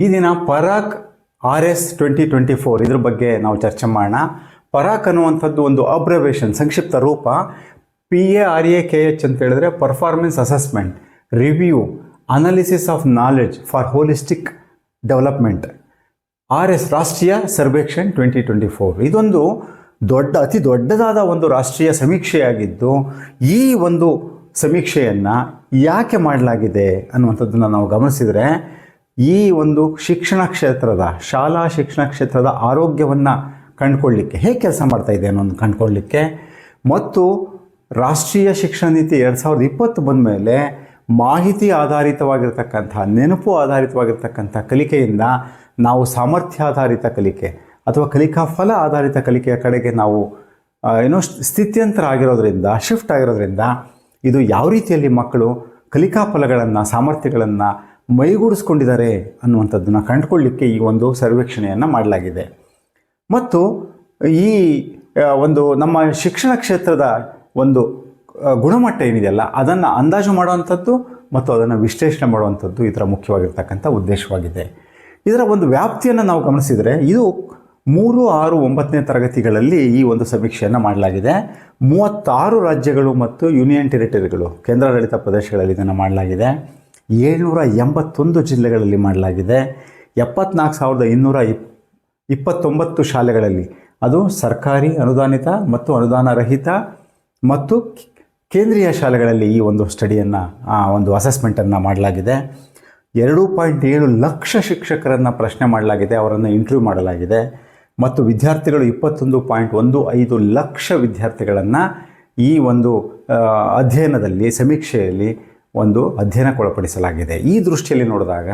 ಈ ದಿನ PARAKH R S twenty twenty four ಇದ್ರ ಬಗ್ಗೆ ನಾವು ಚರ್ಚೆ ಮಾಡೋಣ. ಪರಾಕ್ ಅನ್ನುವಂಥದ್ದು ಒಂದು ಅಬ್ರವೇಷನ್ ಸಂಕ್ಷಿಪ್ತ ರೂಪ. P A R A K H ಅಂತ ಹೇಳಿದ್ರೆ performance assessment review analysis of knowledge for holistic development R S Rashtriya Sarvekshan twenty twenty four ಇದೊಂದು ದೊಡ್ಡ, ಅತಿ ದೊಡ್ಡದಾದ ಒಂದು ರಾಷ್ಟ್ರೀಯ ಸಮೀಕ್ಷೆಯಾಗಿದ್ದು, ಈ ಒಂದು ಸಮೀಕ್ಷೆಯನ್ನು ಯಾಕೆ ಮಾಡಲಾಗಿದೆ ಅನ್ನುವಂಥದ್ದನ್ನು ನಾವು ಗಮನಿಸಿದರೆ ಈ ಒಂದು ಶಿಕ್ಷಣ ಕ್ಷೇತ್ರದ, ಶಾಲಾ ಶಿಕ್ಷಣ ಕ್ಷೇತ್ರದ ಆರೋಗ್ಯವನ್ನು ಕಂಡುಕೊಳ್ಳಿಕ್ಕೆ, ಹೇಗೆ ಕೆಲಸ ಮಾಡ್ತಾ ಇದೆ ಅನ್ನೋದು ಕಂಡುಕೊಳ್ಳಿಕ್ಕೆ, ಮತ್ತು ರಾಷ್ಟ್ರೀಯ ಶಿಕ್ಷಣ ನೀತಿ ಎರಡು ಸಾವಿರದ ಇಪ್ಪತ್ತು ಬಂದ ಮೇಲೆ ಮಾಹಿತಿ ಆಧಾರಿತವಾಗಿರ್ತಕ್ಕಂಥ, ನೆನಪು ಆಧಾರಿತವಾಗಿರ್ತಕ್ಕಂಥ ಕಲಿಕೆಯಿಂದ ನಾವು ಸಾಮರ್ಥ್ಯ ಆಧಾರಿತ ಕಲಿಕೆ ಅಥವಾ ಕಲಿಕಾ ಫಲ ಆಧಾರಿತ ಕಲಿಕೆಯ ಕಡೆಗೆ ನಾವು ಏನೋ ಸ್ಥಿತ್ಯಂತರ ಆಗಿರೋದ್ರಿಂದ ಶಿಫ್ಟ್ ಆಗಿರೋದ್ರಿಂದ ಇದು ಯಾವ ರೀತಿಯಲ್ಲಿ ಮಕ್ಕಳು ಕಲಿಕಾ ಫಲಗಳನ್ನು, ಸಾಮರ್ಥ್ಯಗಳನ್ನು ಮೈಗೂಡಿಸ್ಕೊಂಡಿದ್ದಾರೆ ಅನ್ನುವಂಥದ್ದನ್ನು ಕಂಡುಕೊಳ್ಳಿಕ್ಕೆ ಈ ಒಂದು ಸರ್ವೇಕ್ಷಣೆಯನ್ನು ಮಾಡಲಾಗಿದೆ. ಮತ್ತು ಈ ಒಂದು ನಮ್ಮ ಶಿಕ್ಷಣ ಕ್ಷೇತ್ರದ ಒಂದು ಗುಣಮಟ್ಟ ಏನಿದೆಯಲ್ಲ, ಅದನ್ನು ಅಂದಾಜು ಮಾಡುವಂಥದ್ದು ಮತ್ತು ಅದನ್ನು ವಿಶ್ಲೇಷಣೆ ಮಾಡುವಂಥದ್ದು ಇದರ ಮುಖ್ಯವಾಗಿರ್ತಕ್ಕಂಥ ಉದ್ದೇಶವಾಗಿದೆ. ಇದರ ಒಂದು ವ್ಯಾಪ್ತಿಯನ್ನು ನಾವು ಗಮನಿಸಿದರೆ, ಇದು ಮೂರು, ಆರು, ಒಂಬತ್ತನೇ ತರಗತಿಗಳಲ್ಲಿ ಈ ಒಂದು ಸಮೀಕ್ಷೆಯನ್ನು ಮಾಡಲಾಗಿದೆ. ಮೂವತ್ತಾರು ರಾಜ್ಯಗಳು ಮತ್ತು ಯೂನಿಯನ್ ಟೆರಿಟರಿಗಳು, ಕೇಂದ್ರಾಡಳಿತ ಪ್ರದೇಶಗಳಲ್ಲಿ ಇದನ್ನು ಮಾಡಲಾಗಿದೆ. ಏಳ್ನೂರ ಎಂಬತ್ತೊಂದು ಜಿಲ್ಲೆಗಳಲ್ಲಿ ಮಾಡಲಾಗಿದೆ. ಎಪ್ಪತ್ನಾಲ್ಕು ಸಾವಿರದ ಇನ್ನೂರ ಇಪ್, ಇಪ್ಪತ್ತೊಂಬತ್ತು ಶಾಲೆಗಳಲ್ಲಿ ಅದು ಸರ್ಕಾರಿ, ಅನುದಾನಿತ ಮತ್ತು ಅನುದಾನ ರಹಿತ ಮತ್ತು ಕೇಂದ್ರೀಯ ಶಾಲೆಗಳಲ್ಲಿ ಈ ಒಂದು ಸ್ಟಡಿಯನ್ನು, ಆ ಒಂದು ಅಸೆಸ್ಮೆಂಟನ್ನು ಮಾಡಲಾಗಿದೆ. ಎರಡು ಪಾಯಿಂಟ್ ಏಳು ಲಕ್ಷ ಶಿಕ್ಷಕರನ್ನು ಪ್ರಶ್ನೆ ಮಾಡಲಾಗಿದೆ, ಅವರನ್ನು ಇಂಟರ್ವ್ಯೂ ಮಾಡಲಾಗಿದೆ. ಮತ್ತು ವಿದ್ಯಾರ್ಥಿಗಳು ಇಪ್ಪತ್ತೊಂದು ಪಾಯಿಂಟ್ ಒಂದು ಐದು ಲಕ್ಷ ವಿದ್ಯಾರ್ಥಿಗಳನ್ನು ಈ ಒಂದು ಅಧ್ಯಯನದಲ್ಲಿ, ಸಮೀಕ್ಷೆಯಲ್ಲಿ ಒಂದು ಅಧ್ಯಯನಕ್ಕೊಳಪಡಿಸಲಾಗಿದೆ ಈ ದೃಷ್ಟಿಯಲ್ಲಿ ನೋಡಿದಾಗ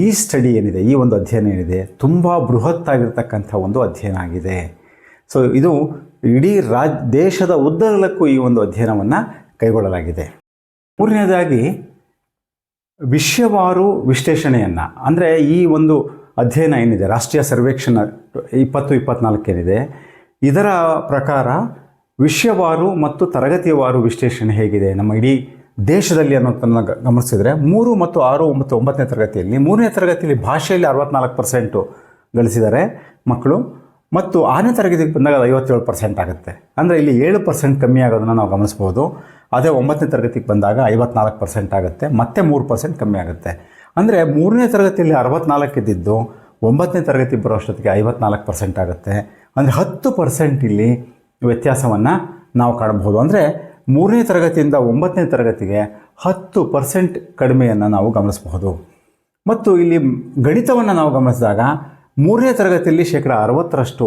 ಈ ಸ್ಟಡಿ ಏನಿದೆ, ಈ ಒಂದು ಅಧ್ಯಯನ ಏನಿದೆ, ತುಂಬ ಬೃಹತ್ತಾಗಿರ್ತಕ್ಕಂಥ ಒಂದು ಅಧ್ಯಯನ ಆಗಿದೆ. ಸೊ ಇದು ಇಡೀ ರಾಜ್, ದೇಶದ ಉದ್ದಗಲಕ್ಕೂ ಈ ಒಂದು ಅಧ್ಯಯನವನ್ನು ಕೈಗೊಳ್ಳಲಾಗಿದೆ. ಮೂರನೇದಾಗಿ, ವಿಶ್ವವಾರು ವಿಶ್ಲೇಷಣೆಯನ್ನು, ಅಂದರೆ ಈ ಒಂದು ಅಧ್ಯಯನ ಏನಿದೆ, ರಾಷ್ಟ್ರೀಯ ಸರ್ವೇಕ್ಷಣ ಇಪ್ಪತ್ತು ಇಪ್ಪತ್ನಾಲ್ಕೇನಿದೆ ಇದರ ಪ್ರಕಾರ ವಿಶ್ವವಾರು ಮತ್ತು ತರಗತಿಯವಾರು ವಿಶ್ಲೇಷಣೆ ಹೇಗಿದೆ, ನಮ್ಮ ಇಡೀ ದೇಶದಲ್ಲಿ ಅನ್ನೋದನ್ನು ಗಮನಿಸಿದರೆ ಮೂರು ಮತ್ತು ಆರು, ಒಂಬತ್ತು, ಒಂಬತ್ತನೇ ತರಗತಿಯಲ್ಲಿ, ಮೂರನೇ ತರಗತಿಯಲ್ಲಿ ಭಾಷೆಯಲ್ಲಿ ಅರವತ್ನಾಲ್ಕು ಪರ್ಸೆಂಟು ಗಳಿಸಿದ್ದಾರೆ ಮಕ್ಕಳು. ಮತ್ತು ಆರನೇ ತರಗತಿಗೆ ಬಂದಾಗ ಐವತ್ತೇಳು ಪರ್ಸೆಂಟ್ ಆಗುತ್ತೆ. ಅಂದರೆ ಇಲ್ಲಿ ಏಳು ಪರ್ಸೆಂಟ್ ಕಮ್ಮಿ ಆಗೋದನ್ನು ನಾವು ಗಮನಿಸ್ಬೋದು. ಅದೇ ಒಂಬತ್ತನೇ ತರಗತಿಗೆ ಬಂದಾಗ ಐವತ್ನಾಲ್ಕು ಪರ್ಸೆಂಟ್ ಆಗುತ್ತೆ. ಮತ್ತೆ ಮೂರು ಪರ್ಸೆಂಟ್ ಕಮ್ಮಿ ಆಗುತ್ತೆ. ಅಂದರೆ ಮೂರನೇ ತರಗತಿಯಲ್ಲಿ ಅರವತ್ನಾಲ್ಕು ಇದ್ದಿದ್ದು, ಒಂಬತ್ತನೇ ತರಗತಿ ಬರೋ ಅಷ್ಟೊತ್ತಿಗೆ ಐವತ್ನಾಲ್ಕು ಪರ್ಸೆಂಟ್ ಆಗುತ್ತೆ. ಅಂದರೆ ಹತ್ತು ಪರ್ಸೆಂಟ್ ಇಲ್ಲಿ ವ್ಯತ್ಯಾಸವನ್ನು ನಾವು ಕಾಣಬಹುದು. ಅಂದರೆ ಮೂರನೇ ತರಗತಿಯಿಂದ ಒಂಬತ್ತನೇ ತರಗತಿಗೆ ಹತ್ತು ಪರ್ಸೆಂಟ್ ಕಡಿಮೆಯನ್ನು ನಾವು ಗಮನಿಸಬಹುದು. ಮತ್ತು ಇಲ್ಲಿ ಗಣಿತವನ್ನು ನಾವು ಗಮನಿಸಿದಾಗ ಮೂರನೇ ತರಗತಿಯಲ್ಲಿ ಶೇಕಡ ಅರವತ್ತರಷ್ಟು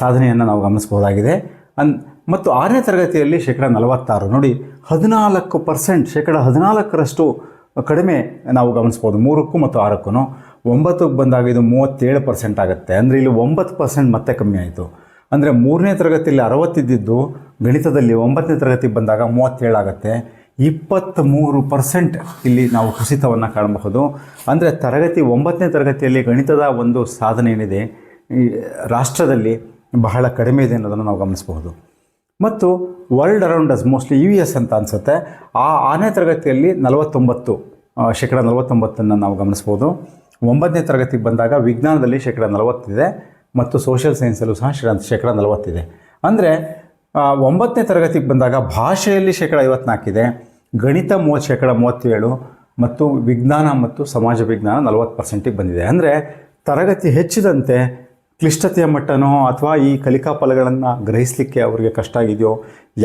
ಸಾಧನೆಯನ್ನು ನಾವು ಗಮನಿಸಬಹುದಾಗಿದೆ. ಅನ್, ಮತ್ತು ಆರನೇ ತರಗತಿಯಲ್ಲಿ ಶೇಕಡ ನಲವತ್ತಾರು. ನೋಡಿ, ಹದಿನಾಲ್ಕು ಪರ್ಸೆಂಟ್, ಶೇಕಡ ಹದಿನಾಲ್ಕರಷ್ಟು ಕಡಿಮೆ ನಾವು ಗಮನಿಸ್ಬೋದು ಮೂರಕ್ಕೂ ಮತ್ತು ಆರಕ್ಕೂ ಒಂಬತ್ತಕ್ಕೆ ಬಂದಾಗ ಇದು ಮೂವತ್ತೇಳು ಪರ್ಸೆಂಟ್ ಆಗುತ್ತೆ. ಅಂದರೆ ಇಲ್ಲಿ ಒಂಬತ್ತು ಪರ್ಸೆಂಟ್ ಮತ್ತೆ ಕಮ್ಮಿ ಆಯಿತು. ಅಂದರೆ ಮೂರನೇ ತರಗತಿಯಲ್ಲಿ ಅರವತ್ತಿದ್ದಿದ್ದು ಗಣಿತದಲ್ಲಿ ಒಂಬತ್ತನೇ ತರಗತಿ ಬಂದಾಗ ಮೂವತ್ತೇಳಾಗತ್ತೆ. ಇಪ್ಪತ್ತ್ಮೂರು ಪರ್ಸೆಂಟ್ ಇಲ್ಲಿ ನಾವು ಕುಸಿತವನ್ನು ಕಾಣಬಹುದು. ಅಂದರೆ ತರಗತಿ ಒಂಬತ್ತನೇ ತರಗತಿಯಲ್ಲಿ ಗಣಿತದ ಒಂದು ಸಾಧನೆ ಏನಿದೆ, ಈ ರಾಷ್ಟ್ರದಲ್ಲಿ ಬಹಳ ಕಡಿಮೆ ಇದೆ ಅನ್ನೋದನ್ನು ನಾವು ಗಮನಿಸಬಹುದು. ಮತ್ತು world around us mostly U S ಅಂತ ಅನಿಸುತ್ತೆ. ಆ ಆರನೇ ತರಗತಿಯಲ್ಲಿ ನಲವತ್ತೊಂಬತ್ತು ಶೇಕಡ ನಲವತ್ತೊಂಬತ್ತನ್ನು ನಾವು ಗಮನಿಸ್ಬೋದು ಒಂಬತ್ತನೇ ತರಗತಿಗೆ ಬಂದಾಗ ವಿಜ್ಞಾನದಲ್ಲಿ ಶೇಕಡ ನಲವತ್ತಿದೆ ಮತ್ತು ಸೋಷಿಯಲ್ ಸೈನ್ಸಲ್ಲೂ ಸಹ ಶೇಕಡ ನಲವತ್ತಿದೆ ಅಂದರೆ ಒಂಬತ್ತನೇ ತರಗತಿಗೆ ಬಂದಾಗ ಭಾಷೆಯಲ್ಲಿ ಶೇಕಡ ಐವತ್ನಾಲ್ಕಿದೆ, ಗಣಿತ ಮೂವತ್ತು, ಶೇಕಡ ಮೂವತ್ತೇಳು, ಮತ್ತು ವಿಜ್ಞಾನ ಮತ್ತು ಸಮಾಜ ವಿಜ್ಞಾನ ನಲವತ್ತು ಪರ್ಸೆಂಟಿಗೆ ಬಂದಿದೆ. ಅಂದರೆ ತರಗತಿ ಹೆಚ್ಚಿದಂತೆ ಕ್ಲಿಷ್ಟತೆಯ ಮಟ್ಟನೋ ಅಥವಾ ಈ ಕಲಿಕಾ ಫಲಗಳನ್ನು ಗ್ರಹಿಸಲಿಕ್ಕೆ ಅವರಿಗೆ ಕಷ್ಟ ಆಗಿದೆಯೋ,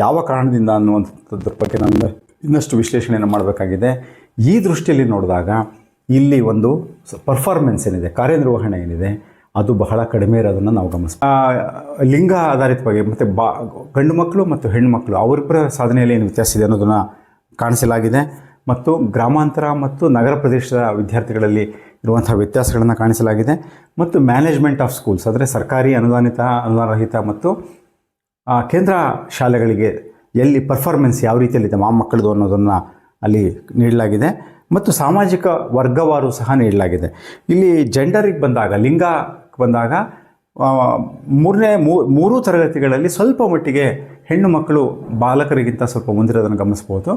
ಯಾವ ಕಾರಣದಿಂದ ಅನ್ನುವಂಥದ್ರ ಬಗ್ಗೆ ನಾನು ಇನ್ನಷ್ಟು ವಿಶ್ಲೇಷಣೆಯನ್ನು ಮಾಡಬೇಕಾಗಿದೆ. ಈ ದೃಷ್ಟಿಯಲ್ಲಿ ನೋಡಿದಾಗ ಇಲ್ಲಿ ಒಂದು ಪರ್ಫಾರ್ಮೆನ್ಸ್ ಏನಿದೆ, ಕಾರ್ಯನಿರ್ವಹಣೆ ಏನಿದೆ ಅದು ಬಹಳ ಕಡಿಮೆ ಇರೋದನ್ನು ನಾವು ಗಮನಿಸ್ತೀವಿ ಲಿಂಗ ಆಧಾರಿತವಾಗಿ ಮತ್ತು ಬಾ, ಗಂಡು ಮಕ್ಕಳು ಮತ್ತು ಹೆಣ್ಣು ಮಕ್ಕಳು ಅವರಿಬ್ಬರ ಸಾಧನೆಯಲ್ಲಿ ಏನು ವ್ಯತ್ಯಾಸ ಇದೆ ಅನ್ನೋದನ್ನು ಕಾಣಿಸಲಾಗಿದೆ. ಮತ್ತು ಗ್ರಾಮಾಂತರ ಮತ್ತು ನಗರ ಪ್ರದೇಶದ ವಿದ್ಯಾರ್ಥಿಗಳಲ್ಲಿ ಇರುವಂಥ ವ್ಯತ್ಯಾಸಗಳನ್ನು ಕಾಣಿಸಲಾಗಿದೆ. ಮತ್ತು ಮ್ಯಾನೇಜ್ಮೆಂಟ್ ಆಫ್ ಸ್ಕೂಲ್ಸ್, ಅಂದರೆ ಸರ್ಕಾರಿ ಅನುದಾನಿತ, ಅನುದಾನರಹಿತ ಮತ್ತು ಕೇಂದ್ರ ಶಾಲೆಗಳಿಗೆ ಎಲ್ಲಿ ಪರ್ಫಾರ್ಮೆನ್ಸ್ ಯಾವ ರೀತಿಯಲ್ಲಿದೆ ಮಾ, ಮಕ್ಕಳದು ಅನ್ನೋದನ್ನು ಅಲ್ಲಿ ನೀಡಲಾಗಿದೆ. ಮತ್ತು ಸಾಮಾಜಿಕ ವರ್ಗವಾರು ಸಹ ನೀಡಲಾಗಿದೆ. ಇಲ್ಲಿ ಜೆಂಡರಿಗೆ ಬಂದಾಗ ಲಿಂಗ ಬಂದಾಗ ಮೂರನೇ ಮೂರು ತರಗತಿಗಳಲ್ಲಿ ಸ್ವಲ್ಪ ಮಟ್ಟಿಗೆ ಹೆಣ್ಣು ಮಕ್ಕಳು ಬಾಲಕರಿಗಿಂತ ಸ್ವಲ್ಪ ಮುಂದಿರೋದನ್ನು ಗಮನಿಸ್ಬೋದು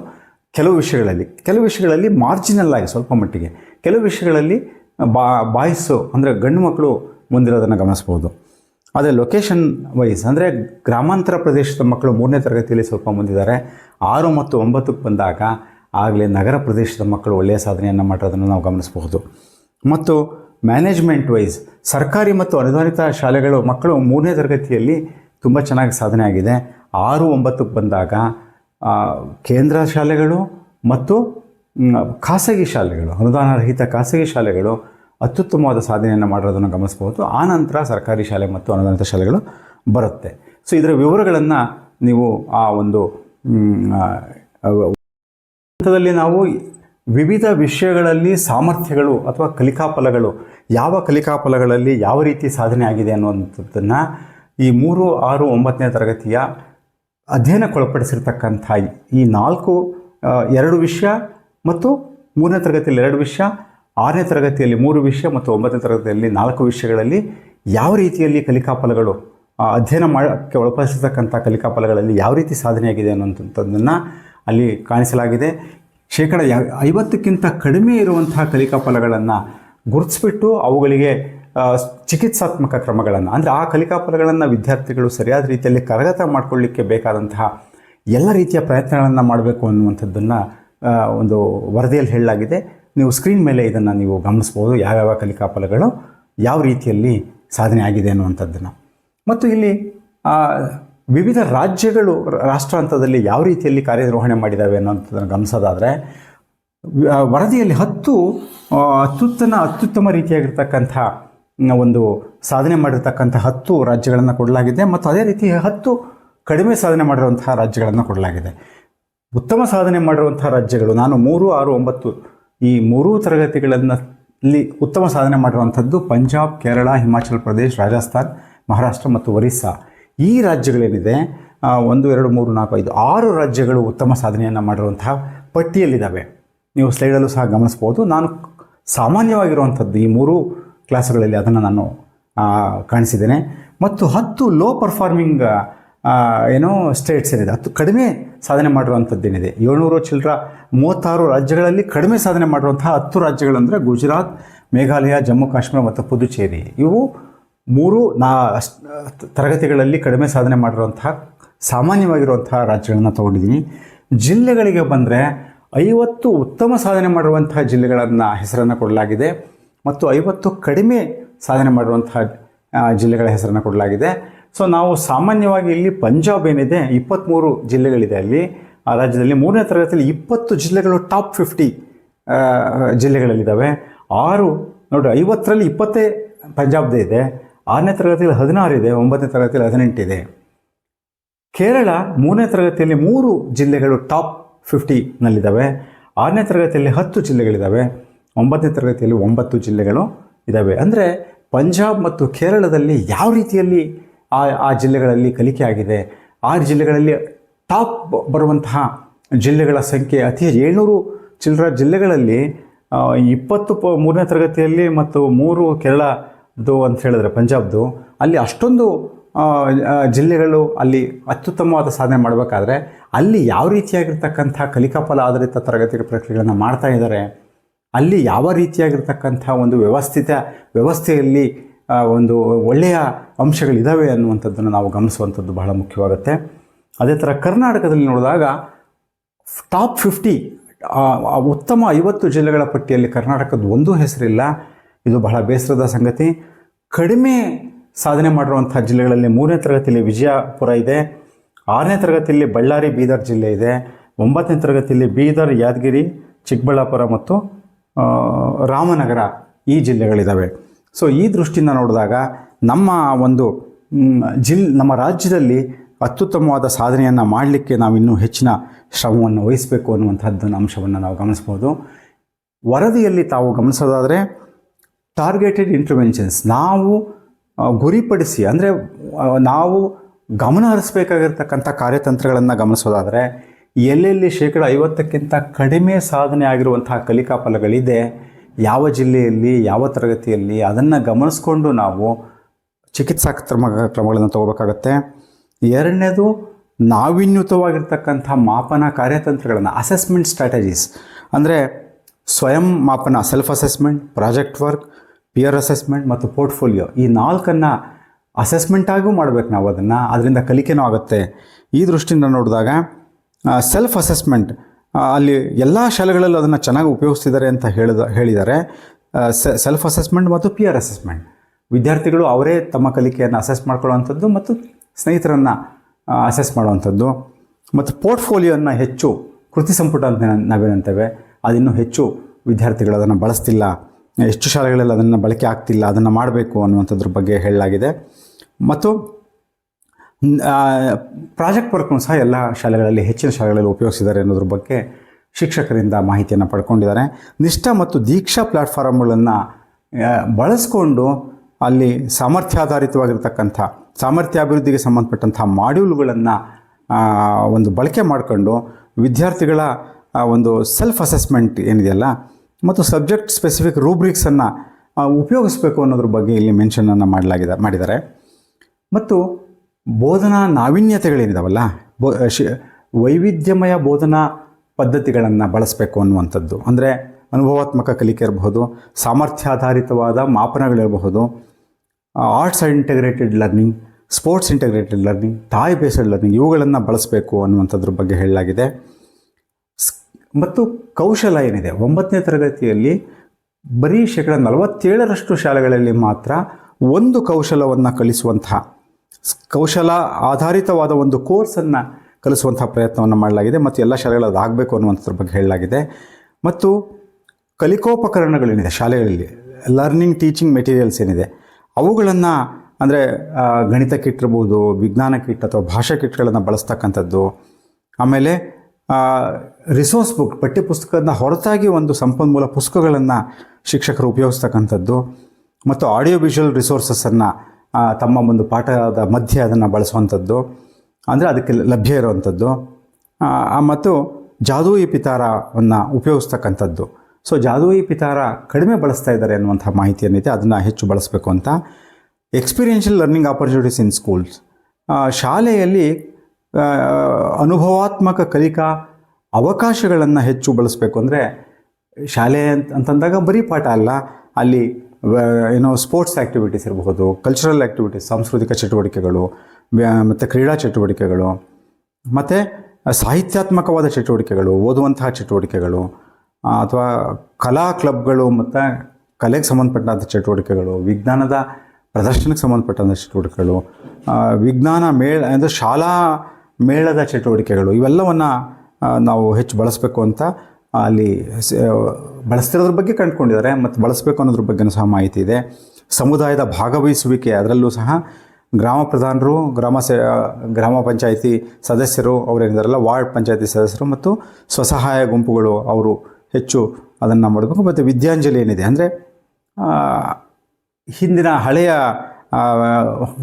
ಕೆಲವು ವಿಷಯಗಳಲ್ಲಿ ಕೆಲವು ವಿಷಯಗಳಲ್ಲಿ ಮಾರ್ಜಿನಲ್ ಆಗಿ ಸ್ವಲ್ಪ ಮಟ್ಟಿಗೆ, ಕೆಲವು ವಿಷಯಗಳಲ್ಲಿ ಬಾ, ಬಾಯ್ಸು ಅಂದರೆ ಗಂಡು ಮಕ್ಕಳು ಮುಂದಿರೋದನ್ನು ಗಮನಿಸ್ಬೋದು ಅದೇ ಲೊಕೇಶನ್ ವೈಸ್ ಅಂದರೆ ಗ್ರಾಮಾಂತರ ಪ್ರದೇಶದ ಮಕ್ಕಳು ಮೂರನೇ ತರಗತಿಯಲ್ಲಿ ಸ್ವಲ್ಪ ಮುಂದಿದ್ದಾರೆ. ಆರು ಮತ್ತು ಒಂಬತ್ತಕ್ಕೆ ಬಂದಾಗ ಆಗಲೇ ನಗರ ಪ್ರದೇಶದ ಮಕ್ಕಳು ಒಳ್ಳೆಯ ಸಾಧನೆಯನ್ನು ಮಾಡಿರೋದನ್ನು ನಾವು ಗಮನಿಸಬಹುದು. ಮತ್ತು ಮ್ಯಾನೇಜ್ಮೆಂಟ್ ವೈಸ್ ಸರ್ಕಾರಿ ಮತ್ತು ಅನುದಾನಿತ ಶಾಲೆಗಳು ಮಕ್ಕಳು ಮೂರನೇ ತರಗತಿಯಲ್ಲಿ ತುಂಬ ಚೆನ್ನಾಗಿ ಸಾಧನೆ ಆಗಿದೆ. ಆರು ಒಂಬತ್ತಕ್ಕೆ ಬಂದಾಗ ಕೇಂದ್ರ ಶಾಲೆಗಳು ಮತ್ತು ಖಾಸಗಿ ಶಾಲೆಗಳು ಅನುದಾನ ರಹಿತ ಖಾಸಗಿ ಶಾಲೆಗಳು ಅತ್ಯುತ್ತಮವಾದ ಸಾಧನೆಯನ್ನು ಮಾಡಿರೋದನ್ನು ಆ ಆನಂತರ ಸರ್ಕಾರಿ ಶಾಲೆ ಮತ್ತು ಅನುದಾನಿತ ಶಾಲೆಗಳು ಬರುತ್ತೆ. ಸೊ ಇದರ ವಿವರಗಳನ್ನು ನೀವು ಆ ಒಂದು ಹಂತದಲ್ಲಿ ನಾವು ವಿವಿಧ ವಿಷಯಗಳಲ್ಲಿ ಸಾಮರ್ಥ್ಯಗಳು ಅಥವಾ ಕಲಿಕಾಫಲಗಳು, ಯಾವ ಕಲಿಕಾಫಲಗಳಲ್ಲಿ ಯಾವ ರೀತಿ ಸಾಧನೆ ಆಗಿದೆ ಅನ್ನುವಂಥದ್ದನ್ನು ಈ ಮೂರು, ಆರು, ಒಂಬತ್ತನೇ ತರಗತಿಯ ಅಧ್ಯಯನಕ್ಕೊಳಪಡಿಸಿರ್ತಕ್ಕಂಥ ಈ ನಾಲ್ಕು ಎರಡು ವಿಷಯ ಮತ್ತು ಮೂರನೇ ತರಗತಿಯಲ್ಲಿ ಎರಡು ವಿಷಯ, ಆರನೇ ತರಗತಿಯಲ್ಲಿ ಮೂರು ವಿಷಯ ಮತ್ತು ಒಂಬತ್ತನೇ ತರಗತಿಯಲ್ಲಿ ನಾಲ್ಕು ವಿಷಯಗಳಲ್ಲಿ ಯಾವ ರೀತಿಯಲ್ಲಿ ಕಲಿಕಾಫಲಗಳು ಅಧ್ಯಯನ ಮಾಡೋಕ್ಕೆ ಒಳಪಡಿಸಿರ್ತಕ್ಕಂಥ ಕಲಿಕಾಫಲಗಳಲ್ಲಿ ಯಾವ ರೀತಿ ಸಾಧನೆಯಾಗಿದೆ ಅನ್ನುವಂಥದ್ದನ್ನು ಅಲ್ಲಿ ಕಾಣಿಸಲಾಗಿದೆ. ಶೇಕಡ ಐವತ್ತಕ್ಕಿಂತ ಕಡಿಮೆ ಇರುವಂತಹ ಕಲಿಕಾ ಫಲಗಳನ್ನು ಗುರುತಿಸ್ಬಿಟ್ಟು ಅವುಗಳಿಗೆ ಚಿಕಿತ್ಸಾತ್ಮಕ ಕ್ರಮಗಳನ್ನು, ಅಂದರೆ ಆ ಕಲಿಕಾ ಫಲಗಳನ್ನು ವಿದ್ಯಾರ್ಥಿಗಳು ಸರಿಯಾದ ರೀತಿಯಲ್ಲಿ ಕರಗತ ಮಾಡಿಕೊಳ್ಳಿಕ್ಕೆ ಬೇಕಾದಂತಹ ಎಲ್ಲ ರೀತಿಯ ಪ್ರಯತ್ನಗಳನ್ನು ಮಾಡಬೇಕು ಅನ್ನುವಂಥದ್ದನ್ನು ಒಂದು ವರದಿಯಲ್ಲಿ ಹೇಳಲಾಗಿದೆ. ನೀವು ಸ್ಕ್ರೀನ್ ಮೇಲೆ ಇದನ್ನು ನೀವು ಗಮನಿಸ್ಬೋದು, ಯಾವ್ಯಾವ ಕಲಿಕಾಫಲಗಳು ಯಾವ ರೀತಿಯಲ್ಲಿ ಸಾಧನೆ ಆಗಿದೆ ಅನ್ನುವಂಥದ್ದನ್ನು. ಮತ್ತು ಇಲ್ಲಿ ವಿವಿಧ ರಾಜ್ಯಗಳು ರಾಷ್ಟ್ರ ಹಂತದಲ್ಲಿ ಯಾವ ರೀತಿಯಲ್ಲಿ ಕಾರ್ಯನಿರ್ವಹಣೆ ಮಾಡಿದ್ದಾವೆ ಅನ್ನೋಂಥದ್ದನ್ನು ಗಮನಿಸೋದಾದರೆ ವರದಿಯಲ್ಲಿ ಹತ್ತು ಅತ್ಯುತ್ತಮ ಅತ್ಯುತ್ತಮ ರೀತಿಯಾಗಿರ್ತಕ್ಕಂಥ ಒಂದು ಸಾಧನೆ ಮಾಡಿರ್ತಕ್ಕಂಥ ಹತ್ತು ರಾಜ್ಯಗಳನ್ನು ಕೊಡಲಾಗಿದೆ ಮತ್ತು ಅದೇ ರೀತಿ ಹತ್ತು ಕಡಿಮೆ ಸಾಧನೆ ಮಾಡಿರುವಂತಹ ರಾಜ್ಯಗಳನ್ನು ಕೊಡಲಾಗಿದೆ. ಉತ್ತಮ ಸಾಧನೆ ಮಾಡಿರುವಂತಹ ರಾಜ್ಯಗಳು, ನಾನು ಮೂರು, ಆರು, ಒಂಬತ್ತು ಈ ಮೂರೂ ತರಗತಿಗಳನ್ನಲ್ಲಿ ಉತ್ತಮ ಸಾಧನೆ ಮಾಡಿರುವಂಥದ್ದು ಪಂಜಾಬ್, ಕೇರಳ, ಹಿಮಾಚಲ ಪ್ರದೇಶ್, ರಾಜಸ್ಥಾನ್, ಮಹಾರಾಷ್ಟ್ರ ಮತ್ತು ಒರಿಸ್ಸಾ. ಈ ರಾಜ್ಯಗಳೇನಿದೆ ಒಂದು, ಎರಡು, ಮೂರು, ನಾಲ್ಕು, ಐದು, ಆರು ರಾಜ್ಯಗಳು ಉತ್ತಮ ಸಾಧನೆಯನ್ನು ಮಾಡಿರುವಂತಹ ಪಟ್ಟಿಯಲ್ಲಿದ್ದಾವೆ. ನೀವು ಸ್ಲೈಡಲ್ಲೂ ಸಹ ಗಮನಿಸ್ಬೋದು ನಾನು ಸಾಮಾನ್ಯವಾಗಿರುವಂಥದ್ದು ಈ ಮೂರು ಕ್ಲಾಸ್ಗಳಲ್ಲಿ ಅದನ್ನು ನಾನು ಕಾಣಿಸಿದ್ದೇನೆ. ಮತ್ತು ಹತ್ತು ಲೋ ಪರ್ಫಾರ್ಮಿಂಗ್ ಏನೋ ಸ್ಟೇಟ್ಸ್ ಏನಿದೆ, ಹತ್ತು ಕಡಿಮೆ ಸಾಧನೆ ಮಾಡಿರುವಂಥದ್ದೇನಿದೆ ಏಳ್ನೂರು ಚಿಲ್ಲರ ಮೂವತ್ತಾರು ರಾಜ್ಯಗಳಲ್ಲಿ ಕಡಿಮೆ ಸಾಧನೆ ಮಾಡಿರುವಂತಹ ಹತ್ತು ರಾಜ್ಯಗಳಂದರೆ ಗುಜರಾತ್, ಮೇಘಾಲಯ, ಜಮ್ಮು, ಕಾಶ್ಮೀರ ಮತ್ತು ಪುದುಚೇರಿ. ಇವು ಮೂರು ನಾ ತರಗತಿಗಳಲ್ಲಿ ಕಡಿಮೆ ಸಾಧನೆ ಮಾಡಿರುವಂತಹ ಸಾಮಾನ್ಯವಾಗಿರುವಂತಹ ರಾಜ್ಯಗಳನ್ನು ತಗೊಂಡಿದ್ದೀನಿ. ಜಿಲ್ಲೆಗಳಿಗೆ ಬಂದರೆ ಐವತ್ತು ಉತ್ತಮ ಸಾಧನೆ ಮಾಡಿರುವಂತಹ ಜಿಲ್ಲೆಗಳನ್ನು ಹೆಸರನ್ನು ಕೊಡಲಾಗಿದೆ ಮತ್ತು ಐವತ್ತು ಕಡಿಮೆ ಸಾಧನೆ ಮಾಡಿರುವಂತಹ ಜಿಲ್ಲೆಗಳ ಹೆಸರನ್ನು ಕೊಡಲಾಗಿದೆ. ಸೊ ನಾವು ಸಾಮಾನ್ಯವಾಗಿ ಇಲ್ಲಿ ಪಂಜಾಬ್ ಏನಿದೆ ಇಪ್ಪತ್ತ್ಮೂರು ಜಿಲ್ಲೆಗಳಿದೆ ಅಲ್ಲಿ. ಆ ರಾಜ್ಯದಲ್ಲಿ ಮೂರನೇ ತರಗತಿಯಲ್ಲಿ ಇಪ್ಪತ್ತು ಜಿಲ್ಲೆಗಳು ಟಾಪ್ ಫಿಫ್ಟಿ ಜಿಲ್ಲೆಗಳಲ್ಲಿದ್ದಾವೆ. ಆರು ನೋಡಿ ಐವತ್ತರಲ್ಲಿ ಇಪ್ಪತ್ತೇ ಪಂಜಾಬ್ದೇ ಇದೆ. ಆರನೇ ತರಗತಿಯಲ್ಲಿ ಹದಿನಾರು ಇದೆ, ಒಂಬತ್ತನೇ ತರಗತಿಯಲ್ಲಿ ಹದಿನೆಂಟಿದೆ ಕೇರಳ ಮೂರನೇ ತರಗತಿಯಲ್ಲಿ ಮೂರು ಜಿಲ್ಲೆಗಳು ಟಾಪ್ ಫಿಫ್ಟಿನಲ್ಲಿದ್ದಾವೆ ಆರನೇ ತರಗತಿಯಲ್ಲಿ ಹತ್ತು ಜಿಲ್ಲೆಗಳಿದ್ದಾವೆ. ಒಂಬತ್ತನೇ ತರಗತಿಯಲ್ಲಿ ಒಂಬತ್ತು ಜಿಲ್ಲೆಗಳು ಇದ್ದಾವೆ. ಅಂದರೆ ಪಂಜಾಬ್ ಮತ್ತು ಕೇರಳದಲ್ಲಿ ಯಾವ ರೀತಿಯಲ್ಲಿ ಆ ಆ ಜಿಲ್ಲೆಗಳಲ್ಲಿ ಕಲಿಕೆ ಆಗಿದೆ? ಆ ಜಿಲ್ಲೆಗಳಲ್ಲಿ ಟಾಪ್ ಬರುವಂತಹ ಜಿಲ್ಲೆಗಳ ಸಂಖ್ಯೆ ಅತಿ ಏಳ್ನೂರು ಚಿಲ್ಲರ ಜಿಲ್ಲೆಗಳಲ್ಲಿ ಇಪ್ಪತ್ತು ಪ, ಮೂರನೇ ತರಗತಿಯಲ್ಲಿ ಮತ್ತು ಮೂರು ಕೇರಳದ್ದು ಅಂತ ಹೇಳಿದ್ರೆ ಪಂಜಾಬ್ದು, ಅಲ್ಲಿ ಅಷ್ಟೊಂದು ಜಿಲ್ಲೆಗಳು ಅಲ್ಲಿ ಅತ್ಯುತ್ತಮವಾದ ಸಾಧನೆ ಮಾಡಬೇಕಾದ್ರೆ ಅಲ್ಲಿ ಯಾವ ರೀತಿಯಾಗಿರ್ತಕ್ಕಂಥ ಕಲಿಕಾಫಲ ಆಧಾರಿತ ತರಗತಿ ಪ್ರಕ್ರಿಯೆಗಳನ್ನು ಮಾಡ್ತಾ ಇದ್ದಾರೆ, ಅಲ್ಲಿ ಯಾವ ರೀತಿಯಾಗಿರ್ತಕ್ಕಂಥ ಒಂದು ವ್ಯವಸ್ಥಿತ ವ್ಯವಸ್ಥೆಯಲ್ಲಿ ಒಂದು ಒಳ್ಳೆಯ ಅಂಶಗಳಿದ್ದಾವೆ ಅನ್ನುವಂಥದ್ದನ್ನು ನಾವು ಗಮನಿಸುವಂಥದ್ದು ಬಹಳ ಮುಖ್ಯವಾಗುತ್ತೆ. ಅದೇ ಥರ ಕರ್ನಾಟಕದಲ್ಲಿ ನೋಡಿದಾಗ ಟಾಪ್ ಫಿಫ್ಟಿ ಉತ್ತಮ ಐವತ್ತು ಜಿಲ್ಲೆಗಳ ಪಟ್ಟಿಯಲ್ಲಿ ಕರ್ನಾಟಕದ ಒಂದೂ ಹೆಸರಿಲ್ಲ. ಇದು ಬಹಳ ಬೇಸರದ ಸಂಗತಿ. ಕಡಿಮೆ ಸಾಧನೆ ಮಾಡಿರುವಂಥ ಜಿಲ್ಲೆಗಳಲ್ಲಿ ಮೂರನೇ ತರಗತಿಯಲ್ಲಿ ವಿಜಯಪುರ ಇದೆ. ಆರನೇ ತರಗತಿಯಲ್ಲಿ ಬಳ್ಳಾರಿ, ಬೀದರ್ ಜಿಲ್ಲೆ ಇದೆ. ಒಂಬತ್ತನೇ ತರಗತಿಯಲ್ಲಿ ಬೀದರ್, ಯಾದಗಿರಿ, ಚಿಕ್ಕಬಳ್ಳಾಪುರ ಮತ್ತು ರಾಮನಗರ ಈ ಜಿಲ್ಲೆಗಳಿದ್ದಾವೆ ಸೊ ಈ ದೃಷ್ಟಿಯಿಂದ ನೋಡಿದಾಗ ನಮ್ಮ ಒಂದು ಜಿಲ್, ನಮ್ಮ ರಾಜ್ಯದಲ್ಲಿ ಅತ್ಯುತ್ತಮವಾದ ಸಾಧನೆಯನ್ನು ಮಾಡಲಿಕ್ಕೆ ನಾವು ಇನ್ನೂ ಹೆಚ್ಚಿನ ಶ್ರಮವನ್ನು ವಹಿಸಬೇಕು ಅನ್ನುವಂಥದ್ದನ್ನು ಅಂಶವನ್ನು ನಾವು ಗಮನಿಸ್ಬೋದು. ವರದಿಯಲ್ಲಿ ತಾವು ಗಮನಿಸೋದಾದರೆ ಟಾರ್ಗೆಟೆಡ್ ಇಂಟರ್ವೆನ್ಷನ್ಸ್ ನಾವು ಗುರಿಪಡಿಸಿ, ಅಂದರೆ ನಾವು ಗಮನ ಹರಿಸಬೇಕಾಗಿರ್ತಕ್ಕಂಥ ಕಾರ್ಯತಂತ್ರಗಳನ್ನು ಗಮನಿಸೋದಾದರೆ, ಎಲ್ಲೆಲ್ಲಿ ಶೇಕಡ ಐವತ್ತಕ್ಕಿಂತ ಕಡಿಮೆ ಸಾಧನೆ ಆಗಿರುವಂತಹ ಕಲಿಕಾ ಫಲಗಳಿದೆ ಯಾವ ಜಿಲ್ಲೆಯಲ್ಲಿ, ಯಾವ ತರಗತಿಯಲ್ಲಿ, ಅದನ್ನು ಗಮನಿಸ್ಕೊಂಡು ನಾವು ಚಿಕಿತ್ಸಾ ಕ್ರಮ, ಕ್ರಮಗಳನ್ನು ತಗೋಬೇಕಾಗತ್ತೆ. ಎರಡನೇದು, ನಾವಿನ್ಯುತವಾಗಿರ್ತಕ್ಕಂಥ ಮಾಪನ ಕಾರ್ಯತಂತ್ರಗಳನ್ನು ಅಸೆಸ್ಮೆಂಟ್ ಸ್ಟ್ರಾಟಜೀಸ್ ಅಂದರೆ, ಸ್ವಯಂ ಮಾಪನ self assessment project work peer assessment ಮತ್ತು ಪೋರ್ಟ್ಫೋಲಿಯೋ ಈ ನಾಲ್ಕನ್ನು ಅಸೆಸ್ಮೆಂಟಾಗೂ ಮಾಡಬೇಕು ನಾವು ಅದನ್ನು. ಅದರಿಂದ ಕಲಿಕೆನೂ ಆಗುತ್ತೆ. ಈ ದೃಷ್ಟಿಯಿಂದ ನೋಡಿದಾಗ ಸೆಲ್ಫ್ ಅಸೆಸ್ಮೆಂಟ್ ಅಲ್ಲಿ ಎಲ್ಲ ಶಾಲೆಗಳಲ್ಲೂ ಅದನ್ನು ಚೆನ್ನಾಗಿ ಉಪಯೋಗಿಸ್ತಿದ್ದಾರೆ ಅಂತ ಹೇಳಿದ ಹೇಳಿದ್ದಾರೆ ಸೆಲ್ಫ್ ಅಸೆಸ್ಮೆಂಟ್ ಮತ್ತು ಪಿಯರ್ ಅಸೆಸ್ಮೆಂಟ್ ವಿದ್ಯಾರ್ಥಿಗಳು ಅವರೇ ತಮ್ಮ ಕಲಿಕೆಯನ್ನು ಅಸೆಸ್ ಮಾಡ್ಕೊಳ್ಳುವಂಥದ್ದು ಮತ್ತು ಸ್ನೇಹಿತರನ್ನು ಅಸೆಸ್ ಮಾಡುವಂಥದ್ದು. ಮತ್ತು ಪೋರ್ಟ್ಫೋಲಿಯೋನ ಹೆಚ್ಚು ಕೃತಿ ಸಂಪುಟ ಅಂತ ನಾವೇನಂತೇವೆ, ಅದಿನ್ನೂ ಹೆಚ್ಚು ವಿದ್ಯಾರ್ಥಿಗಳು ಅದನ್ನು ಬಳಸ್ತಿಲ್ಲ. ಎಷ್ಟು ಶಾಲೆಗಳಲ್ಲಿ ಅದನ್ನು ಬಳಕೆ ಆಗ್ತಿಲ್ಲ, ಅದನ್ನು ಮಾಡಬೇಕು ಅನ್ನುವಂಥದ್ರ ಬಗ್ಗೆ ಹೇಳಲಾಗಿದೆ. ಮತ್ತು ಪ್ರಾಜೆಕ್ಟ್ ವರ್ಕ್ನು ಸಹ ಎಲ್ಲ ಶಾಲೆಗಳಲ್ಲಿ, ಹೆಚ್ಚಿನ ಶಾಲೆಗಳಲ್ಲಿ ಉಪಯೋಗಿಸಿದ್ದಾರೆ ಅನ್ನೋದ್ರ ಬಗ್ಗೆ ಶಿಕ್ಷಕರಿಂದ ಮಾಹಿತಿಯನ್ನು ಪಡ್ಕೊಂಡಿದ್ದಾರೆ. ನಿಷ್ಠ ಮತ್ತು ದೀಕ್ಷಾ ಪ್ಲ್ಯಾಟ್ಫಾರ್ಮ್ಗಳನ್ನು ಬಳಸ್ಕೊಂಡು ಅಲ್ಲಿ ಸಾಮರ್ಥ್ಯಾಧಾರಿತವಾಗಿರ್ತಕ್ಕಂಥ, ಸಾಮರ್ಥ್ಯಾಭಿವೃದ್ಧಿಗೆ ಸಂಬಂಧಪಟ್ಟಂಥ ಮಾಡ್ಯೂಲ್ಗಳನ್ನು ಒಂದು ಬಳಕೆ ಮಾಡಿಕೊಂಡು ವಿದ್ಯಾರ್ಥಿಗಳ ಒಂದು ಸೆಲ್ಫ್ ಅಸೆಸ್ಮೆಂಟ್ ಏನಿದೆಯಲ್ಲ ಮತ್ತು ಸಬ್ಜೆಕ್ಟ್ ಸ್ಪೆಸಿಫಿಕ್ ರೂಬ್ರಿಕ್ಸನ್ನು ಉಪಯೋಗಿಸ್ಬೇಕು ಅನ್ನೋದ್ರ ಬಗ್ಗೆ ಇಲ್ಲಿ ಮೆನ್ಷನನ್ನು ಮಾಡಲಾಗಿದೆ, ಮಾಡಿದ್ದಾರೆ. ಮತ್ತು ಬೋಧನಾ ನಾವೀನ್ಯತೆಗಳೇನಿದಾವಲ್ಲ, ಬೋ ಶಿ, ವೈವಿಧ್ಯಮಯ ಬೋಧನಾ ಪದ್ಧತಿಗಳನ್ನು ಬಳಸಬೇಕು ಅನ್ನುವಂಥದ್ದು. ಅಂದರೆ ಅನುಭವಾತ್ಮಕ ಕಲಿಕೆ ಇರಬಹುದು, ಸಾಮರ್ಥ್ಯಾಧಾರಿತವಾದ ಮಾಪನಗಳಿರಬಹುದು arts integrated learning sports integrated learning toy based learning ಇವುಗಳನ್ನು ಬಳಸಬೇಕು ಅನ್ನುವಂಥದ್ರ ಬಗ್ಗೆ ಹೇಳಲಾಗಿದೆ. ಮತ್ತು ಕೌಶಲ ಏನಿದೆ? ಒಂಬತ್ತನೇ ತರಗತಿಯಲ್ಲಿ ಬರೀ ಶೇಕಡ ನಲವತ್ತೇಳರಷ್ಟು ಶಾಲೆಗಳಲ್ಲಿ ಮಾತ್ರ ಒಂದು ಕೌಶಲವನ್ನು ಕಲಿಸುವಂತಹ ಕೌಶಲ ಆಧಾರಿತವಾದ ಒಂದು ಕೋರ್ಸನ್ನು ಕಲಿಸುವಂತಹ ಪ್ರಯತ್ನವನ್ನು ಮಾಡಲಾಗಿದೆ ಮತ್ತು ಎಲ್ಲ ಶಾಲೆಗಳು ಅದಾಗಬೇಕು ಅನ್ನುವಂಥದ್ರ ಬಗ್ಗೆ ಹೇಳಲಾಗಿದೆ. ಮತ್ತು ಕಲಿಕೋಪಕರಣಗಳೇನಿದೆ ಶಾಲೆಗಳಲ್ಲಿ? ಲರ್ನಿಂಗ್, ಟೀಚಿಂಗ್ ಮೆಟೀರಿಯಲ್ಸ್ ಏನಿದೆ? ಅವುಗಳನ್ನು ಅಂದರೆ ಗಣಿತ ಕಿಟ್ ಇರ್ಬೋದು ವಿಜ್ಞಾನ ಕಿಟ್ ಅಥವಾ ಭಾಷಾ ಕಿಟ್ಗಳನ್ನು ಬಳಸ್ತಕ್ಕಂಥದ್ದು. ಆಮೇಲೆ ರಿಸೋರ್ಸ್ ಬುಕ್ ಪಠ್ಯಪುಸ್ತಕದ ಹೊರತಾಗಿ ಒಂದು ಸಂಪನ್ಮೂಲ ಪುಸ್ತಕಗಳನ್ನು ಶಿಕ್ಷಕರು ಉಪಯೋಗಿಸ್ತಕ್ಕಂಥದ್ದು ಮತ್ತು ಆಡಿಯೋ ವಿಷುವಲ್ ರಿಸೋರ್ಸಸ್ಸನ್ನು ತಮ್ಮ ಒಂದು ಪಾಠದ ಮಧ್ಯೆ ಅದನ್ನು ಬಳಸುವಂಥದ್ದು, ಅಂದರೆ ಅದಕ್ಕೆ ಲಭ್ಯ ಇರುವಂಥದ್ದು. ಮತ್ತು ಜಾದೂಯಿ ಪಿತಾರವನ್ನು ಉಪಯೋಗಿಸ್ತಕ್ಕಂಥದ್ದು. ಸೊ ಜಾದೂಯಿ ಪಿತಾರ ಕಡಿಮೆ ಬಳಸ್ತಾ ಇದ್ದಾರೆ ಅನ್ನುವಂಥ ಮಾಹಿತಿಯನ್ನಿದೆ ಅದನ್ನು ಹೆಚ್ಚು ಬಳಸಬೇಕು ಅಂತ. Experiential learning opportunities in schools ಶಾಲೆಯಲ್ಲಿ ಅನುಭವಾತ್ಮಕ ಕಲಿಕಾ ಅವಕಾಶಗಳನ್ನು ಹೆಚ್ಚು ಬಳಸಬೇಕು. ಅಂದರೆ ಶಾಲೆ ಅಂತ, ಅಂತಂದಾಗ ಬರೀ ಪಾಠ ಅಲ್ಲ, ಅಲ್ಲಿ ಏನೋ ಸ್ಪೋರ್ಟ್ಸ್ ಆ್ಯಕ್ಟಿವಿಟೀಸ್ ಇರಬಹುದು ಕಲ್ಚರಲ್ ಆ್ಯಕ್ಟಿವಿಟೀಸ್ ಸಾಂಸ್ಕೃತಿಕ ಚಟುವಟಿಕೆಗಳು ಮತ್ತು ಕ್ರೀಡಾ ಚಟುವಟಿಕೆಗಳು, ಮತ್ತು ಸಾಹಿತ್ಯಾತ್ಮಕವಾದ ಚಟುವಟಿಕೆಗಳು, ಓದುವಂತಹ ಚಟುವಟಿಕೆಗಳು ಅಥವಾ ಕಲಾ ಕ್ಲಬ್ಗಳು ಮತ್ತು ಕಲೆಗೆ ಸಂಬಂಧಪಟ್ಟಂಥ ಚಟುವಟಿಕೆಗಳು, ವಿಜ್ಞಾನದ ಪ್ರದರ್ಶನಕ್ಕೆ ಸಂಬಂಧಪಟ್ಟಂಥ ಚಟುವಟಿಕೆಗಳು ವಿಜ್ಞಾನ ಮೇಳ, ಅಂದರೆ ಶಾಲಾ ಮೇಳದ ಚಟುವಟಿಕೆಗಳು ಇವೆಲ್ಲವನ್ನು ನಾವು ಹೆಚ್ಚು ಬಳಸಬೇಕು ಅಂತ ಅಲ್ಲಿ ಬಳಸ್ತಿರೋದ್ರ ಬಗ್ಗೆ ಕಂಡುಕೊಂಡಿದ್ದಾರೆ ಮತ್ತು ಬಳಸಬೇಕು ಅನ್ನೋದ್ರ ಬಗ್ಗೆನೂ ಸಹ ಮಾಹಿತಿ ಇದೆ. ಸಮುದಾಯದ ಭಾಗವಹಿಸುವಿಕೆ ಅದರಲ್ಲೂ ಸಹ ಗ್ರಾಮ ಪ್ರಧಾನರು, ಗ್ರಾಮ ಸೇ ಗ್ರಾಮ ಪಂಚಾಯಿತಿ ಸದಸ್ಯರು ಅವರೇನಿದಾರಲ್ಲ ವಾರ್ಡ್ ಪಂಚಾಯಿತಿ ಸದಸ್ಯರು ಮತ್ತು ಸ್ವಸಹಾಯ ಗುಂಪುಗಳು ಅವರು ಹೆಚ್ಚು ಅದನ್ನು ಮಾಡಬೇಕು ಮತ್ತು ವಿದ್ಯಾಂಜಲಿ ಏನಿದೆ ಅಂದರೆ ಹಿಂದಿನ ಹಳೆಯ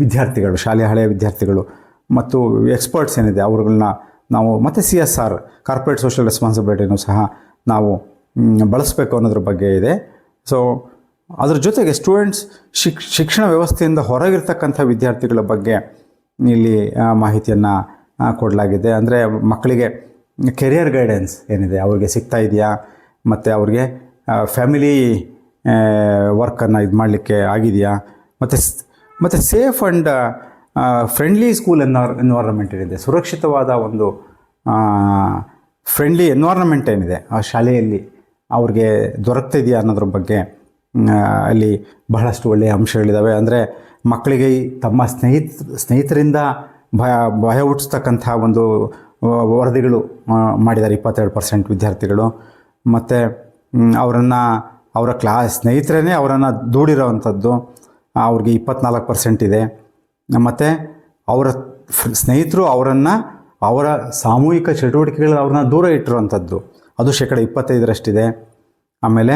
ವಿದ್ಯಾರ್ಥಿಗಳು, ಶಾಲೆಯ ಹಳೆಯ ವಿದ್ಯಾರ್ಥಿಗಳು ಮತ್ತು ಎಕ್ಸ್ಪರ್ಟ್ಸ್ ಏನಿದೆ ಅವ್ರುಗಳನ್ನ ನಾವು ಮತ್ತು C S R corporate social ರೆಸ್ಪಾನ್ಸಿಬಿಲಿಟಿನೂ ಸಹ ನಾವು ಬಳಸಬೇಕು ಅನ್ನೋದ್ರ ಬಗ್ಗೆ ಇದೆ. ಸೊ ಅದ್ರ ಜೊತೆಗೆ ಸ್ಟೂಡೆಂಟ್ಸ್ ಶಿಕ್, ಶಿಕ್ಷಣ ವ್ಯವಸ್ಥೆಯಿಂದ ಹೊರಗಿರ್ತಕ್ಕಂಥ ವಿದ್ಯಾರ್ಥಿಗಳ ಬಗ್ಗೆ ಇಲ್ಲಿ ಮಾಹಿತಿಯನ್ನು ಕೊಡಲಾಗಿದೆ. ಅಂದರೆ ಮಕ್ಕಳಿಗೆ ಕೆರಿಯರ್ ಗೈಡೆನ್ಸ್ ಏನಿದೆ, ಅವ್ರಿಗೆ ಸಿಗ್ತಾ ಇದೆಯಾ? ಮತ್ತು ಅವ್ರಿಗೆ ಫ್ಯಾಮಿಲಿ ವರ್ಕನ್ನು ಇದು ಮಾಡಲಿಕ್ಕೆ ಆಗಿದೆಯಾ? ಮತ್ತು ಮತ್ತು safe and friendly school environ environment ಏನಿದೆ? ಸುರಕ್ಷಿತವಾದ ಒಂದು ಫ್ರೆಂಡ್ಲಿ ಎನ್ವೈರನ್ಮೆಂಟ್ ಏನಿದೆ? ಆ ಶಾಲೆಯಲ್ಲಿ ಅವ್ರಿಗೆ ದೊರಕ್ತಿದೆಯಾ ಅನ್ನೋದ್ರ ಬಗ್ಗೆ ಅಲ್ಲಿ ಬಹಳಷ್ಟು ಒಳ್ಳೆಯ ಅಂಶಗಳಿದ್ದಾವೆ ಅಂದರೆ ಮಕ್ಕಳಿಗೆ ತಮ್ಮ ಸ್ನೇಹಿತ, ಸ್ನೇಹಿತರಿಂದ ಭಯ ಭಯ ಹುಟ್ಟಿಸ್ತಕ್ಕಂಥ ಒಂದು ವರದಿಗಳು ಮಾಡಿದ್ದಾರೆ ಇಪ್ಪತ್ತೆರಡು ಪರ್ಸೆಂಟ್ ವಿದ್ಯಾರ್ಥಿಗಳು. ಮತ್ತು ಅವರನ್ನು, ಅವರ ಕ್ಲಾಸ್ ಸ್ನೇಹಿತರೇ ಅವರನ್ನು ದೂಡಿರೋವಂಥದ್ದು. ಅವ್ರಿಗೆ ಇಪ್ಪತ್ನಾಲ್ಕು ಪರ್ಸೆಂಟ್ ಇದೆ. ಮತ್ತು ಅವರ ಸ್ನೇಹಿತರು ಅವರನ್ನು, ಅವರ ಸಾಮೂಹಿಕ ಚಟುವಟಿಕೆಗಳು ಅವ್ರನ್ನ ದೂರ ಇಟ್ಟಿರುವಂಥದ್ದು. ಅದು ಶೇಕಡ ಇಪ್ಪತ್ತೈದರಷ್ಟಿದೆ. ಆಮೇಲೆ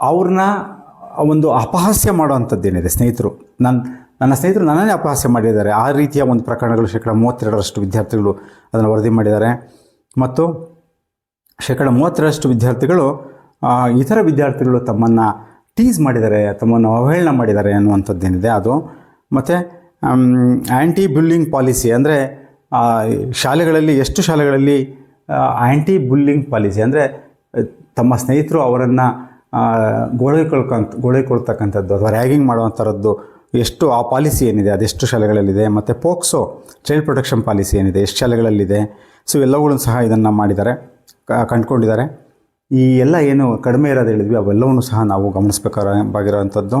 ಅವ್ರನ್ನ ಒಂದು ಅಪಹಾಸ್ಯ ಮಾಡುವಂಥದ್ದೇನಿದೆ ಸ್ನೇಹಿತರು. ನನ್ನ ನನ್ನ ಸ್ನೇಹಿತರು ನನ್ನನ್ನೇ ಅಪಹಾಸ್ಯ ಮಾಡಿದ್ದಾರೆ. ಆ ರೀತಿಯ ಒಂದು ಪ್ರಕರಣಗಳು ಶೇಕಡ ಮೂವತ್ತೆರಡರಷ್ಟು ವಿದ್ಯಾರ್ಥಿಗಳು ಅದನ್ನು ವರದಿ ಮಾಡಿದ್ದಾರೆ. ಮತ್ತು ಶೇಕಡ ಮೂವತ್ತರಷ್ಟು ವಿದ್ಯಾರ್ಥಿಗಳು ಇತರ ವಿದ್ಯಾರ್ಥಿಗಳು ತಮ್ಮನ್ನು ಟೀಸ್ ಮಾಡಿದ್ದಾರೆ ತಮ್ಮನ್ನು ಅವಹೇಳನ ಮಾಡಿದ್ದಾರೆ ಅನ್ನುವಂಥದ್ದೇನಿದೆ ಅದು. ಮತ್ತು ಆ್ಯಂಟಿ ಬುಲ್ಲಿಂಗ್ ಪಾಲಿಸಿ ಅಂದರೆ ಶಾಲೆಗಳಲ್ಲಿ, ಎಷ್ಟು ಶಾಲೆಗಳಲ್ಲಿ ಆ್ಯಂಟಿ ಬುಲ್ಲಿಂಗ್ ಪಾಲಿಸಿ ಅಂದರೆ, ತಮ್ಮ ಸ್ನೇಹಿತರು ಅವರನ್ನು ಗೋಳಿಕೊಳ್ಕಂತ ಗೋಳಿಕೊಳ್ತಕ್ಕಂಥದ್ದು ಅಥವಾ ರ್ಯಾಗಿಂಗ್ ಮಾಡುವಂಥದ್ದು ಎಷ್ಟು, ಆ ಪಾಲಿಸಿ ಏನಿದೆ, ಅದೆಷ್ಟು ಶಾಲೆಗಳಲ್ಲಿದೆ, ಮತ್ತು ಪೋಕ್ಸೋ ಚೈಲ್ಡ್ ಪ್ರೊಟೆಕ್ಷನ್ ಪಾಲಿಸಿ ಏನಿದೆ, ಎಷ್ಟು ಶಾಲೆಗಳಲ್ಲಿದೆ. ಸೊ ಎಲ್ಲವುಗಳನ್ನು ಸಹ ಇದನ್ನು ಮಾಡಿದ್ದಾರೆ ಕಂಡುಕೊಂಡಿದ್ದಾರೆ. ಈ ಎಲ್ಲ ಏನು ಕಡಿಮೆ ಇರೋದು ಹೇಳಿದ್ವಿ, ಅವೆಲ್ಲವನ್ನೂ ಸಹ ನಾವು ಗಮನಿಸಬೇಕಾಗಿರೋವಂಥದ್ದು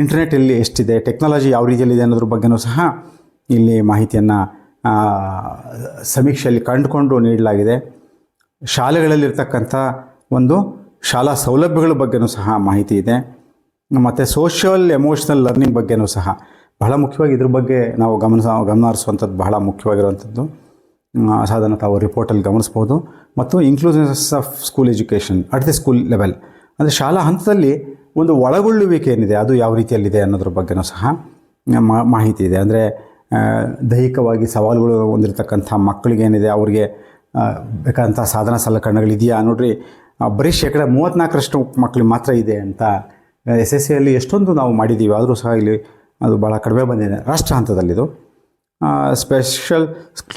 ಇಂಟರ್ನೆಟ್ಟಲ್ಲಿ ಎಷ್ಟಿದೆ ಟೆಕ್ನಾಲಜಿ ಯಾವ ರೀತಿಯಲ್ಲಿದೆ ಅನ್ನೋದ್ರ ಬಗ್ಗೆನೂ ಸಹ ಇಲ್ಲಿ ಮಾಹಿತಿಯನ್ನು ಸಮೀಕ್ಷೆಯಲ್ಲಿ ಕಂಡುಕೊಂಡು ನೀಡಲಾಗಿದೆ. ಶಾಲೆಗಳಲ್ಲಿರ್ತಕ್ಕಂಥ ಒಂದು ಶಾಲಾ ಸೌಲಭ್ಯಗಳ ಬಗ್ಗೆನೂ ಸಹ ಮಾಹಿತಿ ಇದೆ. ಮತ್ತು ಸೋಷಿಯಲ್ ಎಮೋಷ್ನಲ್ ಲರ್ನಿಂಗ್ ಬಗ್ಗೆನೂ ಸಹ ಬಹಳ ಮುಖ್ಯವಾಗಿ ಇದ್ರ ಬಗ್ಗೆ ನಾವು ಗಮನ ಗಮನ ಹರಿಸುವಂಥದ್ದು ಬಹಳ ಮುಖ್ಯವಾಗಿರುವಂಥದ್ದು ಆ, ಸೊ ಅದನ್ನು ತಾವು ರಿಪೋರ್ಟಲ್ಲಿ ಗಮನಿಸ್ಬೋದು. ಮತ್ತು inclusiveness of school education at the school level ಅಂದರೆ ಶಾಲಾ ಹಂತದಲ್ಲಿ ಒಂದು ಒಳಗೊಳ್ಳುವಿಕೆ ಏನಿದೆ ಅದು ಯಾವ ರೀತಿಯಲ್ಲಿದೆ ಅನ್ನೋದ್ರ ಬಗ್ಗೆನೂ ಸಹ ಮಾಹಿತಿ ಇದೆ. ಅಂದರೆ ದೈಹಿಕವಾಗಿ ಸವಾಲುಗಳು ಹೊಂದಿರತಕ್ಕಂಥ ಮಕ್ಕಳಿಗೇನಿದೆ ಅವ್ರಿಗೆ ಬೇಕಾದಂಥ ಸಾಧನ ಸಲಕರಣೆಗಳಿದೆಯಾ ನೋಡ್ರಿ. ಬರೀ ಶೇಕಡ ಮೂವತ್ತ್ನಾಲ್ಕರಷ್ಟು ಮಕ್ಕಳಿಗೆ ಮಾತ್ರ ಇದೆ ಅಂತ ಎಸ್ ಎಸ್ ಸಿಯಲ್ಲಿ ಎಷ್ಟೊಂದು ನಾವು ಮಾಡಿದ್ದೀವಿ. ಆದರೂ ಸಹ ಇಲ್ಲಿ ಅದು ಭಾಳ ಕಡಿಮೆ ಬಂದಿದೆ. ರಾಷ್ಟ್ರ ಹಂತದಲ್ಲಿದು. Special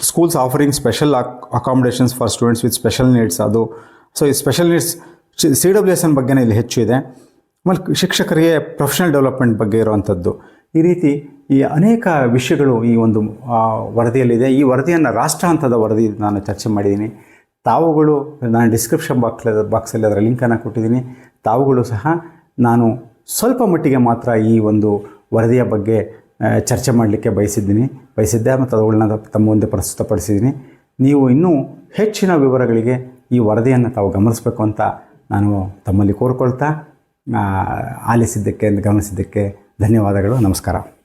schools offering special accommodations for students with special needs ಅದು ಸೊ ಈ special needs C W S N ಬಗ್ಗೆನೇ ಇಲ್ಲಿ ಹೆಚ್ಚು ಇದೆ. ಆಮೇಲೆ ಶಿಕ್ಷಕರಿಗೆ ಪ್ರೊಫೆಷನಲ್ ಡೆವಲಪ್ಮೆಂಟ್ ಬಗ್ಗೆ ಇರುವಂಥದ್ದು. ಈ ರೀತಿ ಈ ಅನೇಕ ವಿಷಯಗಳು ಈ ಒಂದು ವರದಿಯಲ್ಲಿದೆ. ಈ ವರದಿಯನ್ನು ರಾಷ್ಟ್ರ ಹಂತದ ವರದಿ ನಾನು ಚರ್ಚೆ ಮಾಡಿದ್ದೀನಿ. ತಾವುಗಳು, ನಾನು ಡಿಸ್ಕ್ರಿಪ್ಷನ್ ಬಾಕ್ಸ್ ಬಾಕ್ಸಲ್ಲಿ ಅದರ ಲಿಂಕನ್ನು ಕೊಟ್ಟಿದ್ದೀನಿ. ತಾವುಗಳು ಸಹ ನಾನು ಸ್ವಲ್ಪ ಮಟ್ಟಿಗೆ ಮಾತ್ರ ಈ ಒಂದು ವರದಿಯ ಬಗ್ಗೆ ಚರ್ಚೆ ಮಾಡಲಿಕ್ಕೆ ಬಯಸಿದ್ದೀನಿ. ಬಯಸಿದ್ದೆ ಮತ್ತು ಅವುಗಳನ್ನ ತಮ್ಮ ಮುಂದೆ ಪ್ರಸ್ತುತಪಡಿಸಿದ್ದೀನಿ. ನೀವು ಇನ್ನೂ ಹೆಚ್ಚಿನ ವಿವರಗಳಿಗೆ ಈ ವರದಿಯನ್ನು ತಾವು ಗಮನಿಸಬೇಕು ಅಂತ ನಾನು ತಮ್ಮಲ್ಲಿ ಕೋರ್ಕೊಳ್ತಾ ಆಲಿಸಿದ್ದಕ್ಕೆ, ಗಮನಿಸಿದ್ದಕ್ಕೆ ಧನ್ಯವಾದಗಳು. ನಮಸ್ಕಾರ.